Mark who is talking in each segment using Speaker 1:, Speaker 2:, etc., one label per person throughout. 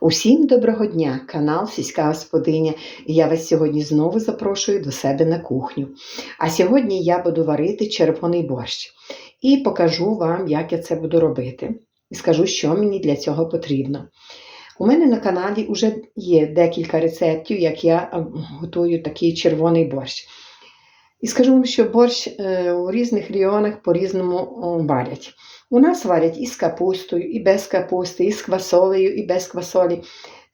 Speaker 1: Усім доброго дня, канал Сільська Господиня. І я вас сьогодні знову запрошую до себе на кухню. А сьогодні я буду варити червоний борщ і покажу вам, як я це буду робити. І скажу, що мені для цього потрібно. У мене на каналі вже є декілька рецептів, як я е, готую такий червоний борщ. І скажу вам, що борщ е, у різних регіонах по-різному варять. У нас варять і з капустою, і без капусти, і з квасолею, і без квасолі.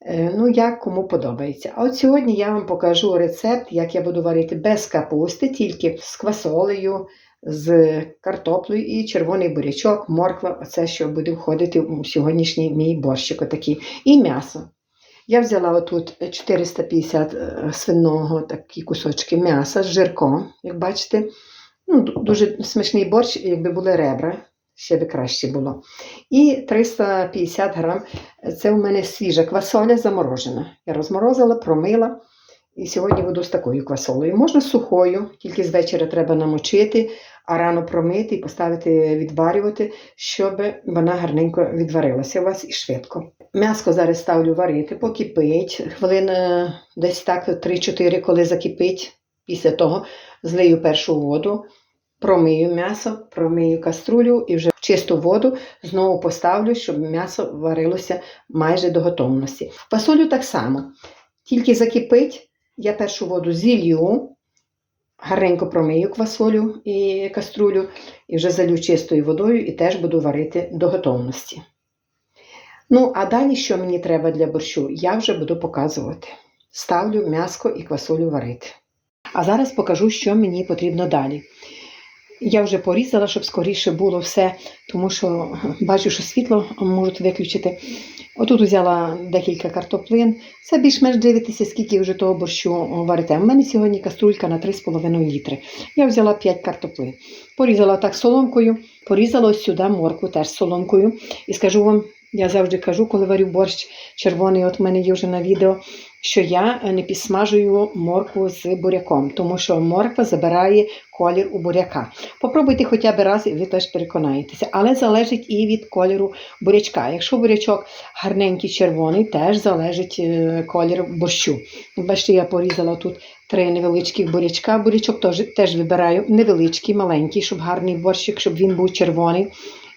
Speaker 1: Е, Ну, як кому подобається. А от сьогодні я вам покажу рецепт, як я буду варити без капусти, тільки з квасолею, з картоплею і червоний бурячок, морква, оце що буде входити у сьогоднішній мій борщик отакий. І м'ясо. Я взяла отут 450 е, свиного такі кусочки м'яса з жирком, як бачите. Ну, дуже смачний борщ, якби були ребра, ще би краще було. І 350 грам це у мене свіжа квасоля заморожена. Я розморозила, промила. І сьогодні буду з такою квасолею. Можна сухою, тільки з вечора треба намочити, а рано промити і поставити відварювати, щоб вона гарненько відварилася у вас і швидко. М'яско зараз ставлю варити, покипить. Хвилин е, десь так 3-4, коли закипить. Після того злию першу воду, промию м'ясо, промию каструлю і вже в чисту воду знову поставлю, щоб м'ясо варилося майже до готовності. Фасолю так само. Тільки закипить, я першу воду зілью, гарненько промию квасолю і каструлю, і вже залю чистою водою і теж буду варити до готовності. Ну, а далі, що мені треба для борщу, я вже буду показувати. Ставлю м'яско і квасолю варити. А зараз покажу, що мені потрібно далі. Я вже порізала, щоб скоріше було все, тому що бачу, що світло можуть виключити. Отут взяла декілька картоплин. Це більш-менш дивитися, скільки вже того борщу варите. У мене сьогодні каструлька на 3,5 літри. Я взяла 5 картоплин. Порізала так соломкою, порізала ось сюди моркву теж соломкою. І скажу вам, я завжди кажу, коли варю борщ червоний, от в мене є вже на відео, що я не підсмажую моркву з буряком, тому що морква забирає колір у буряка. Попробуйте хоча б раз, і ви теж переконаєтеся. Але залежить і від кольору бурячка. Якщо бурячок гарненький червоний, теж залежить е, колір борщу. Бачите, я порізала тут три невеличких бурячка. Бурячок теж, теж вибираю невеличкий, маленький, щоб гарний борщик, щоб він був червоний.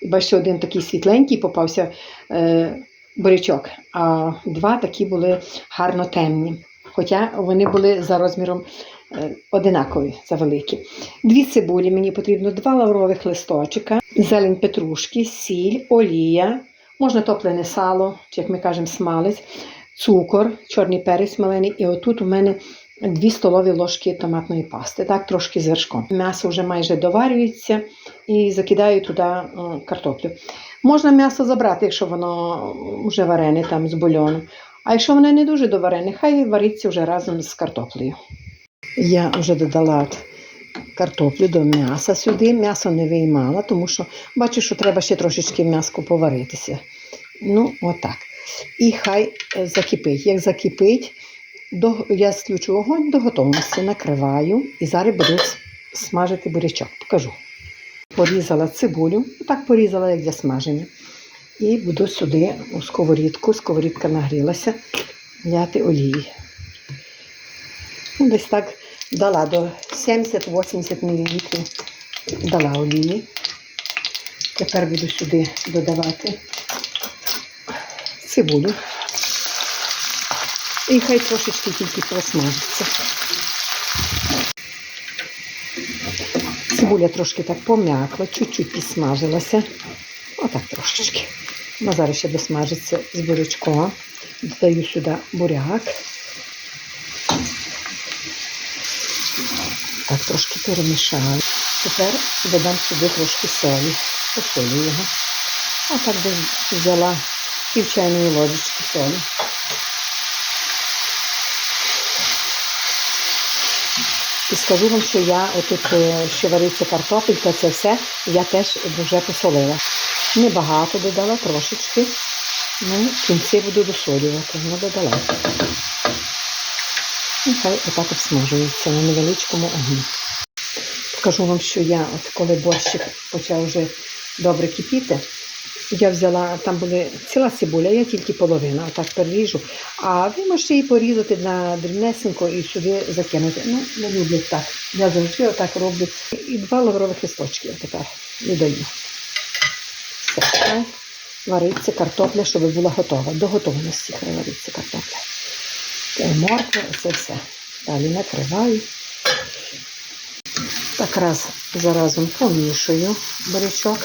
Speaker 1: Бачите, один такий світленький попався е, бурячок, а два такі були гарно темні. Хоча вони були за розміром е, одинакові, за великі. Дві цибулі мені потрібно, два лаврових листочка, зелень петрушки, сіль, олія, можна топлене сало, чи як ми кажемо, смалець, цукор, чорний перець малений. І отут у мене дві столові ложки томатної пасти, так трошки з вершком. М'ясо вже майже доварюється і закидаю туди е, картоплю. Можна м'ясо забрати, якщо воно вже варене там з бульону. А якщо воно не дуже доварене, хай вариться вже разом з картоплею. Я вже додала картоплю до м'яса сюди. М'ясо не виймала, тому що бачу, що треба ще трошечки м'яско поваритися. Ну, отак. І хай е, закипить. Як закипить, я включу вогонь до готовності, накриваю і зараз буду смажити бурячок. Покажу. Порізала цибулю, так порізала, як для смаження. І буду сюди у сковорідку, сковорідка нагрілася, ляти олії. Ну, Десь так дала до 70-80 мл дала олії. Тепер буду сюди додавати цибулю. І хай трошечки тільки просмажиться. Цибуля трошки так пом'якла, чуть-чуть підсмажилася. Отак трошечки. Ну, зараз ще досмажиться з бурячком. Додаю сюди буряк. Так, трошки перемішаю. Тепер додам сюди трошки солі. Посолю його. А так десь взяла пів ложечки солі. І скажу вам, що я отут, е, що вариться картопелька, це все, я теж вже посолила. Небагато додала трошечки. Ну, кінці буду досолювати, ну додала. І хай отак обсмажується на невеличкому огні. Покажу вам, що я, от коли борщик почав вже добре кипіти, Я взяла, там була ціла цибуля, я тільки половину, отак переріжу. А ви можете її порізати на дрібнесенько і сюди закинути. Ну, не люблю так. Я завжди отак роблю. І два лаврових листочки тепер додаю. Все, хай вариться картопля, щоб була готова. До готовності хай вариться картопля. Морква, це все. Далі накриваю. Так раз за разом помішую бурячок.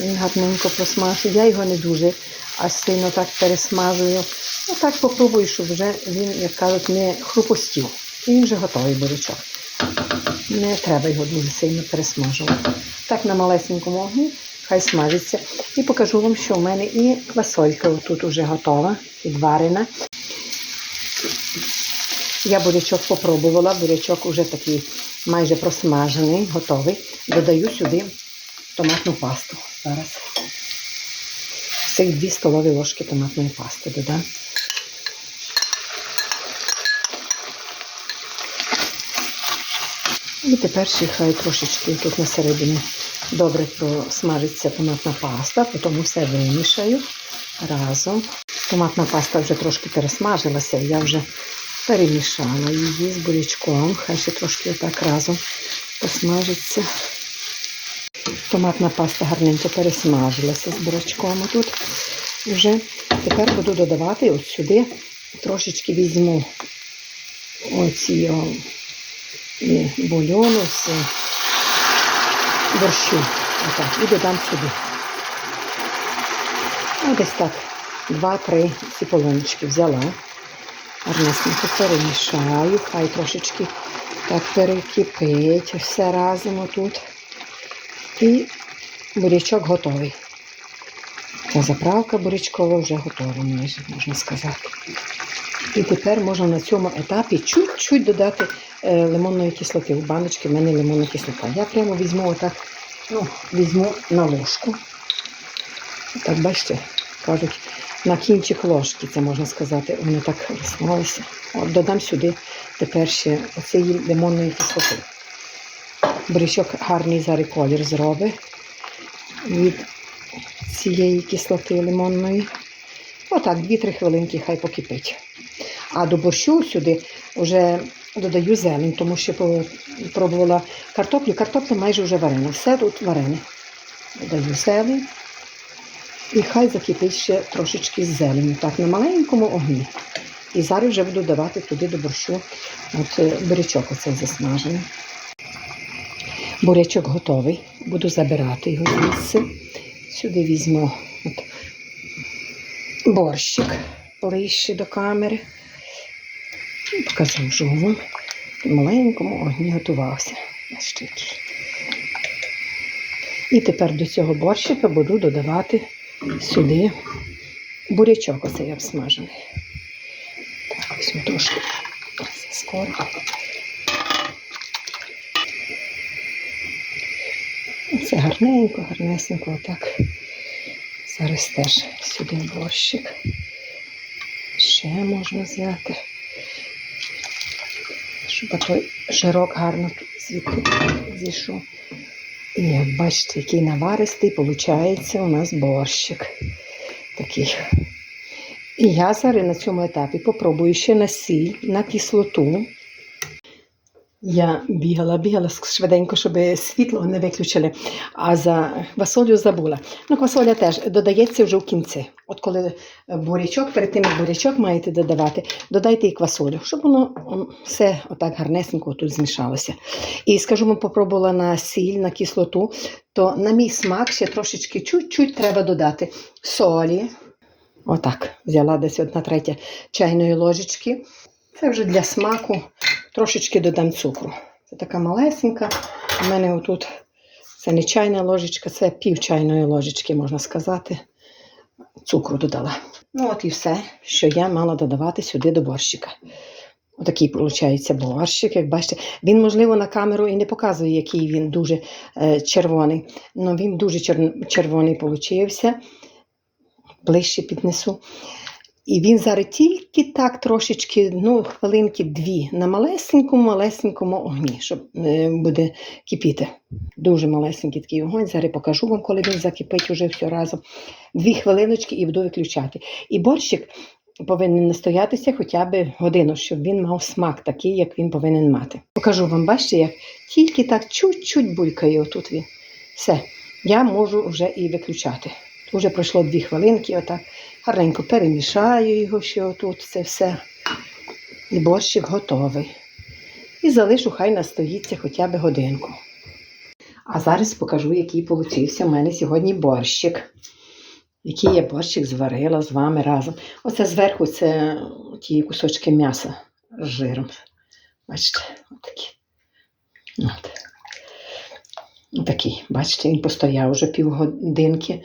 Speaker 1: Він гарненько посмажу. Я його не дуже аж сильно так пересмажую. Ну так попробую, щоб вже він, як кажуть, не хрупостів. І він вже готовий бурячок. Не треба його дуже сильно пересмажувати. Так на малесенькому огні хай смажиться. І покажу вам, що в мене і квасолька тут вже готова, підварена. Я бурячок попробувала, бурячок вже такий майже просмажений, готовий. Додаю сюди томатну пасту. Зараз. Цих 2 столові ложки томатної пасти додам. І тепер ще хай трошечки тут на середині добре просмажиться томатна паста, потім все вимішаю разом. Томатна паста вже трошки пересмажилася, я вже перемішала її з бурячком. Хай ще трошки отак разом посмажиться. Томатна паста гарненько пересмажилася з бурячком тут вже. Тепер буду додавати от сюди, трошечки візьму оці бульйону з борщу. Отак, і додам сюди. Ну, десь так, два-три ці полоночки взяла. Гарнесенько перемішаю, хай трошечки так перекипить все разом отут. І бурячок готовий. Та заправка бурячкова вже готова, можна сказати. І тепер можна на цьому етапі чуть-чуть додати е, лимонної кислоти. У баночки в мене лимонна кислота. Я прямо візьму отак, ну, візьму на ложку. Так, бачите, кажуть, на кінчик ложки, це можна сказати, вони так розсмалися. От додам сюди тепер ще оцієї лимонної кислоти. Бурячок гарний зараз колір зробить від цієї кислоти лимонної. Отак, 2-3 хвилинки хай покипить. А до борщу сюди вже додаю зелень, тому що пробувала картоплю. Картопля майже вже варена. Все тут варене. Додаю зелень. І хай закипить ще трошечки з зеленю, так, на маленькому огні. І зараз вже буду давати туди до борщу от, е, бурячок оцей засмажений. Бурячок готовий. Буду забирати його звідси. Сюди візьму от, борщик ближче до камери. І покажу вам. Маленькому огні готувався. І тепер до цього борщика буду додавати сюди бурячок оцей обсмажений. Так, візьму трошки скоро. Це гарненько, гарнесенько, отак. Зараз теж сюди борщик. Ще можна взяти, щоб той жирок гарно звідти зійшов. І як бачите, який наваристий, виходить у нас борщик такий. І я зараз на цьому етапі попробую ще на сіль, на кислоту. Я бігала, бігала швиденько, щоб світло не виключили, а за квасолю забула. Ну, квасоля теж додається вже в кінці. От коли бурячок, перед тим як бурячок маєте додавати, додайте і квасолю, щоб воно все отак гарнесенько тут змішалося. І скажу вам, попробувала на сіль, на кислоту, то на мій смак ще трошечки чуть-чуть треба додати солі. Отак, взяла десь одна третя чайної ложечки. Це вже для смаку. Трошечки додам цукру. Це така малесенька. У мене отут це не чайна ложечка, це пів чайної ложечки, можна сказати. Цукру додала. Ну, от і все, що я мала додавати сюди до борщика. Отакий, виходить, борщик, як бачите. Він, можливо, на камеру і не показує, який він дуже е, червоний. але він дуже чер... червоний получився. Ближче піднесу. І він зараз тільки так трошечки, ну, хвилинки дві на малесенькому, малесенькому огні, щоб е, буде кипіти. Дуже малесенький такий огонь. Зараз покажу вам, коли він закипить уже все разом. Дві хвилиночки і буду виключати. І борщик повинен настоятися хоча б годину, щоб він мав смак такий, як він повинен мати. Покажу вам, бачите, як тільки так чуть-чуть булькає отут він. Все, я можу вже і виключати. Уже пройшло дві хвилинки, отак. Гарненько перемішаю його ще отут, це все. І борщик готовий. І залишу, хай настоїться хоча б годинку. А зараз покажу, який получився в мене сьогодні борщик. Який я борщик зварила з вами разом. Оце зверху це ті кусочки м'яса з жиром. Бачите, отакі. От. Такий, бачите, він постояв вже півгодинки.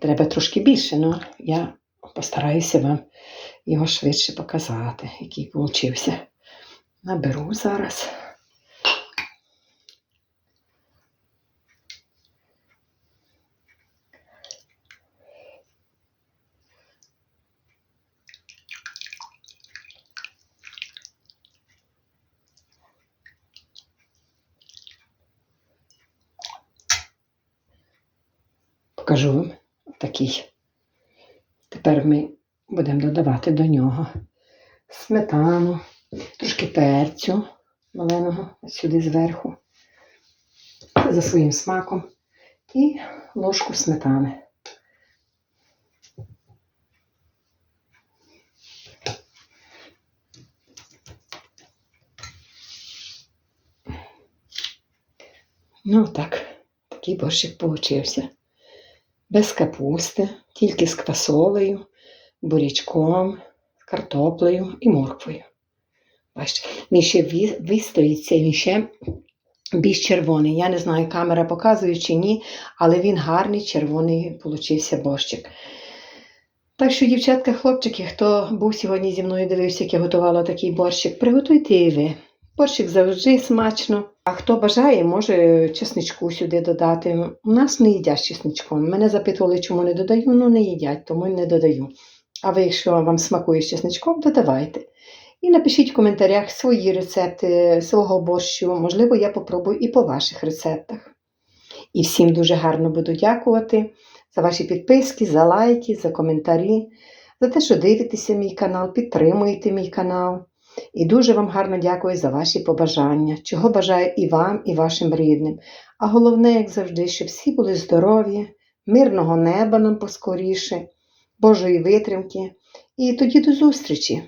Speaker 1: Треба трошки більше, але я постараюся вам його швидше показати, який получився. Наберу зараз. Покажу вам такий. Тепер ми будемо додавати до нього сметану, трошки перцю маленого сюди зверху. За своїм смаком. І ложку сметани. Ну так, такий борщик получився без капусти, тільки з квасолею, бурячком, картоплею і морквою. Бачите, він ще вистоїться, він ще більш червоний. Я не знаю, камера показує чи ні, але він гарний червоний получився борщик. Так що, дівчатка, хлопчики, хто був сьогодні зі мною дивився, як я готувала такий борщик, приготуйте і ви. Борщик завжди смачно. А хто бажає, може чесничку сюди додати. У нас не їдять чесничком. Мене запитували, чому не додаю, ну не їдять, тому й не додаю. А ви, якщо вам смакує з чесничком, додавайте. І напишіть в коментарях свої рецепти свого борщу. Можливо, я попробую і по ваших рецептах. І всім дуже гарно буду дякувати за ваші підписки, за лайки, за коментарі, за те, що дивитеся мій канал, підтримуєте мій канал. І дуже вам гарно дякую за ваші побажання, чого бажаю і вам, і вашим рідним. А головне, як завжди, щоб всі були здорові, мирного неба нам поскоріше, Божої витримки. І тоді до зустрічі!